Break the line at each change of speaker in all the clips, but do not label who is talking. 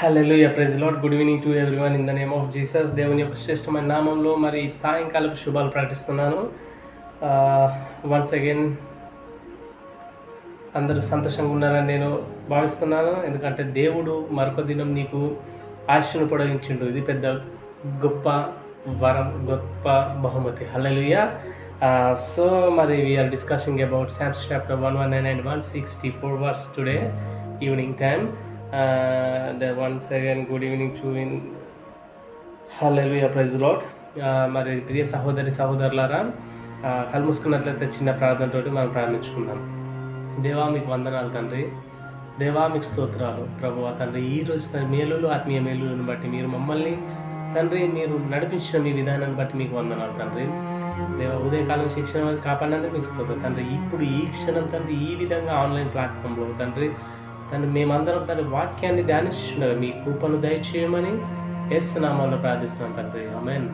Hallelujah praise lord good evening to everyone in the name of Jesus దేవుని యొక్క శ్రేష్టమైన నామంలో మరి సాయంకాలపు శుభాలు ప్రకటిస్తున్నాను వన్స్ అగైన్ అందరూ సంతోషంగా ఉన్నారని నేను భావిస్తున్నాను. ఎందుకంటే దేవుడు మరొక దినం నీకు ఆశను పొడగించిండు. ఇది పెద్ద గొప్ప వరం గొప్ప బహుమతి. హలలుయ సో మరి we're discussing about psalms chapter one one nine and one sixty four verse today evening time once again good evening to in hallelujah praise lord మరి ప్రియ సహోదరి సహోదరులారా కలుముసుకున్నట్లయితే చిన్న ప్రార్థనతోటి మనం ప్రారంభించుకుందాం దేవా మీకు వందనాలు తండ్రి. దేవా మీకు స్తోత్రాలు. ప్రభు తండ్రి ఈ రోజు తన మేలులు ఆత్మీయ మేలులను బట్టి మీరు మమ్మల్ని తండ్రి మీరు నడిపించిన మీ విధానాన్ని బట్టి మీకు వందనాలు తండ్రి. దేవ ఉదయకాలం శిక్షణ కాపాడినందుకు మీకు స్తోత్రం. తండ్రి ఇప్పుడు ఈ క్షణం తండ్రి ఈ విధంగా ఆన్లైన్ ప్లాట్ఫామ్లో తండ్రి తను మేమందరం తన వాక్యాన్ని ధ్యానిస్తున్నారు. మీ కృపను దయచేయమని వేస్తున్నామని ప్రార్థిస్తున్నాం తండ్రి. Amen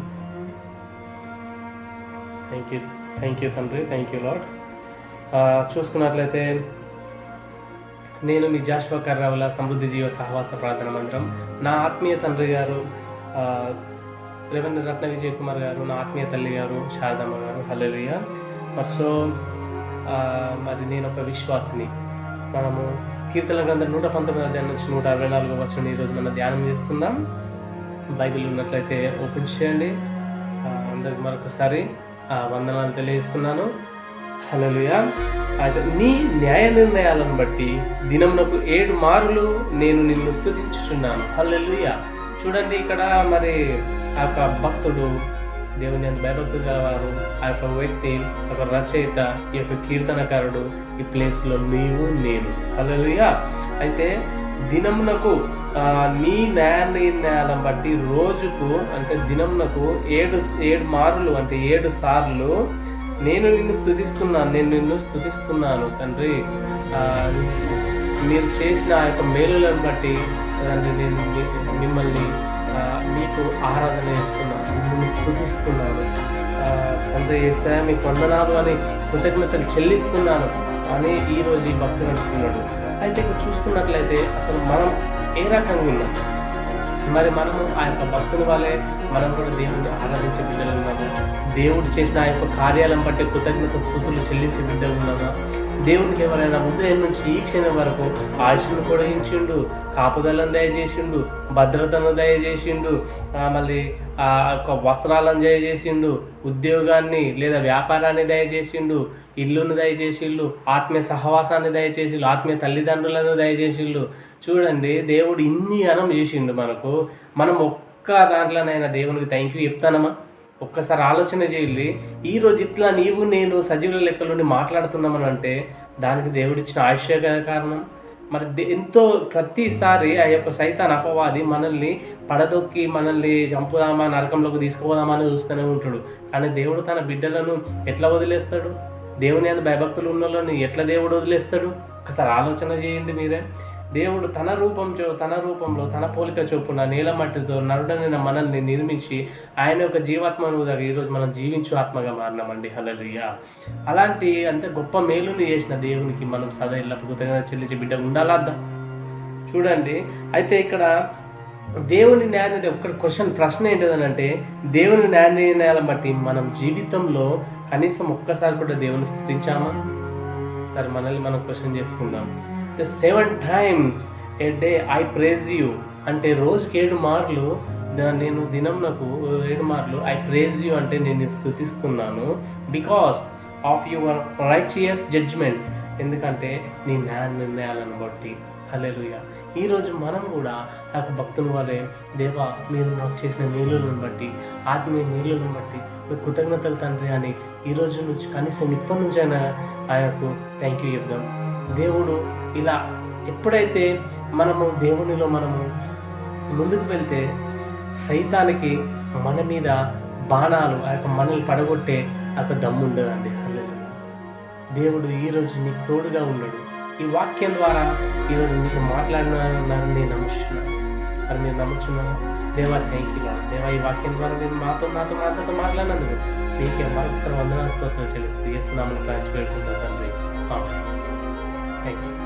thank you thank you తండ్రి. థ్యాంక్ యూ లాడ్ చూసుకున్నట్లయితే నేను మీ జాష్వా కర్రావుల సమృద్ధి జీవ సహవాస ప్రార్థన మంత్రం. నా ఆత్మీయ తండ్రి గారు ఆ, రెవెన్యూ రత్న విజయ్ కుమార్ గారు నా ఆత్మీయ తల్లి గారు శారదమ్మ గారు హలోయ సో మరి నేను ఒక విశ్వాసిని. మనము కీర్తన గ్రంథం నూట పంతొమ్మిది అధ్యాయం నుంచి నూట అరవై నాలుగు వచ్చిన ఈరోజు మనం ధ్యానం చేసుకుందాం. బైబిల్ ఉన్నట్లయితే ఓపెన్ చేయండి. అందరికి మరొకసారి ఆ, వందనాలు తెలియజేస్తున్నాను. హల్లెలూయా. అయితే నీ న్యాయ నిర్ణయాలను బట్టి దినమునకు ఏడు మార్లు నేను నిన్ను స్థుతించుచున్నాను హల్లెలూయా. చూడండి ఇక్కడ మరి ఆ యొక్క భక్తుడు దేవుని అంత భయభక్తులు గలవారు. ఆ యొక్క వ్యక్తి ఒక రచయిత ఈ యొక్క కీర్తనకారుడు ఈ ప్లేస్లో నీవు నేను. హల్లెలూయా. అయితే దినమునకు నీ న్యాయ నిర్ణయాలను బట్టి రోజుకు అంటే దినమునకు ఏడు ఏడు మార్లు అంటే ఏడు సార్లు నేను నిన్ను స్థుతిస్తున్నాను నేను నిన్ను స్థుతిస్తున్నాను తండ్రి. మీరు చేసిన ఆ యొక్క మేలులను బట్టి తండ్రి నేను మిమ్మల్ని మీకు ఆరాధన ఇస్తున్నాను మిమ్మల్ని స్థుతిస్తున్నాను. అంత తండ్రి మీకు వందనాలు అని కృతజ్ఞతలు చెల్లిస్తున్నాను అని ఈరోజు ఈ భక్తులు అంటున్నాడు. అయితే ఇక్కడ చూసుకున్నట్లయితే అసలు మనం ఏ రకంగా ఉన్నాం? మరి మనము ఆ యొక్క భక్తుల వల్లే మనం కూడా దేవుడిని ఆరాధించే బిడ్డలు ఉన్నాము? దేవుడు చేసిన ఆ యొక్క కార్యాలను బట్టి కృతజ్ఞత స్థుతులు చెల్లించే బిడ్డలు ఉన్నామా? దేవునికి ఎవరైనా ఉదయం నుంచి ఈ క్షణం వరకు ఆశను పొడిగించిండు కాపుదలను దయచేసిండు భద్రతను దయచేసిండు మళ్ళీ ఆ యొక్క వస్త్రాలను దయచేసిండు ఉద్యోగాన్ని లేదా వ్యాపారాన్ని దయచేసిండు ఇల్లును దయచేసిళ్ళు ఆత్మీయ సహవాసాన్ని దయచేసిళ్ళు ఆత్మీయ తల్లిదండ్రులను దయచేసిళ్ళు చూడండి దేవుడు ఇన్ని అనం చేసిండు మనకు. మనం ఒక్క దాంట్లోనైనా దేవునికి థ్యాంక్ యూ చెప్తానమా ఒక్కసారి ఆలోచన చేయాలి ఈరోజు ఇట్లా నీవు నేను సజీవుల లెక్కలోని మాట్లాడుతున్నామని అంటే దానికి దేవుడిచ్చిన ఆశయ కారణం. మరి దే- ఎంతో ప్రతిసారి ఆ యొక్క సైతాన్ అపవాది మనల్ని పడదొక్కి మనల్ని చంపుదామా నరకంలోకి తీసుకుపోదామా అని చూస్తూనే ఉంటాడు. కానీ దేవుడు తన బిడ్డలను ఎట్లా వదిలేస్తాడు? దేవుని అందు భయభక్తులు ఉన్న వాళ్ళని ఎట్లా దేవుడు వదిలేస్తాడు? ఒకసారి ఆలోచన చేయండి మీరే. దేవుడు తన రూపం చో తన రూపంలో తన పోలిక చొప్పున నీల మట్టితో నరుడనైన మనల్ని నిర్మించి ఆయన యొక్క జీవాత్మను దగ్గర ఈరోజు మనం జీవించు ఆత్మగా మారినామండి. హలలియ అలాంటి అంత గొప్ప మేలుని చేసిన దేవునికి మనం సదా ఎల్లప్పుడు కృతజ్ఞత చెల్లించి బిడ్డ ఉండాలద్దా చూడండి అయితే ఇక్కడ దేవుని న్యాయ నిర్ణయం ఒక క్వశ్చన్ ప్రశ్న ఏంటిదనంటే దేవుని న్యాయ నిర్ణయాలను బట్టి మనం జీవితంలో కనీసం ఒక్కసారి కూడా దేవుని స్థుతించామా? సరే మనల్ని మనం క్వశ్చన్ చేసుకుందాం. The seven times a day I praise you అంటే రోజుకి ఏడు మార్లు నేను దినం నాకు ఏడు మార్లు ఐ ప్రేజ్ యూ అంటే నేను స్థుతిస్తున్నాను because of your righteous judgments. ఎందుకంటే నీ న్యాయ నిర్ణయాలను బట్టి. హల్లెలూయా. ఈరోజు మనం కూడా నాకు భక్తుల వల్లే దేవా మీరు నాకు చేసిన మేలులను బట్టి ఆత్మీయ మేలులను బట్టి మీకు కృతజ్ఞతలు తండ్రి అని ఈ రోజు నుంచి కనీసం ఇప్పటి నుంచైనా ఆయనకు థ్యాంక్ యూ చెప్దాం. దేవుడు ఇలా ఎప్పుడైతే మనము దేవునిలో మనము ముందుకు వెళ్తే సైతానికి మన మీద బాణాలు ఆ యొక్క మనల్ని పడగొట్టే ఆ యొక్క దమ్ము ఉండదండి. దేవుడు ఈరోజు నీకు తోడుగా ఉన్నాడు. ఈ వాక్యం ద్వారా ఈరోజు నీకు మాట్లాడినారని నేను నమ్ముతున్నాను మరి నేను నమ్ముచున్నాను దేవా థ్యాంక్ యూ దేవా ఈ వాక్యం ద్వారా నేను మాతో నాతో మాతో మాట్లాడినందుకు మీకే మరొకసారి వందనా స్తోత్రం చెల్లిస్తూ చేస్తున్నామని ప్రాంచి పెట్టుకుంటాను తండ్రి 哎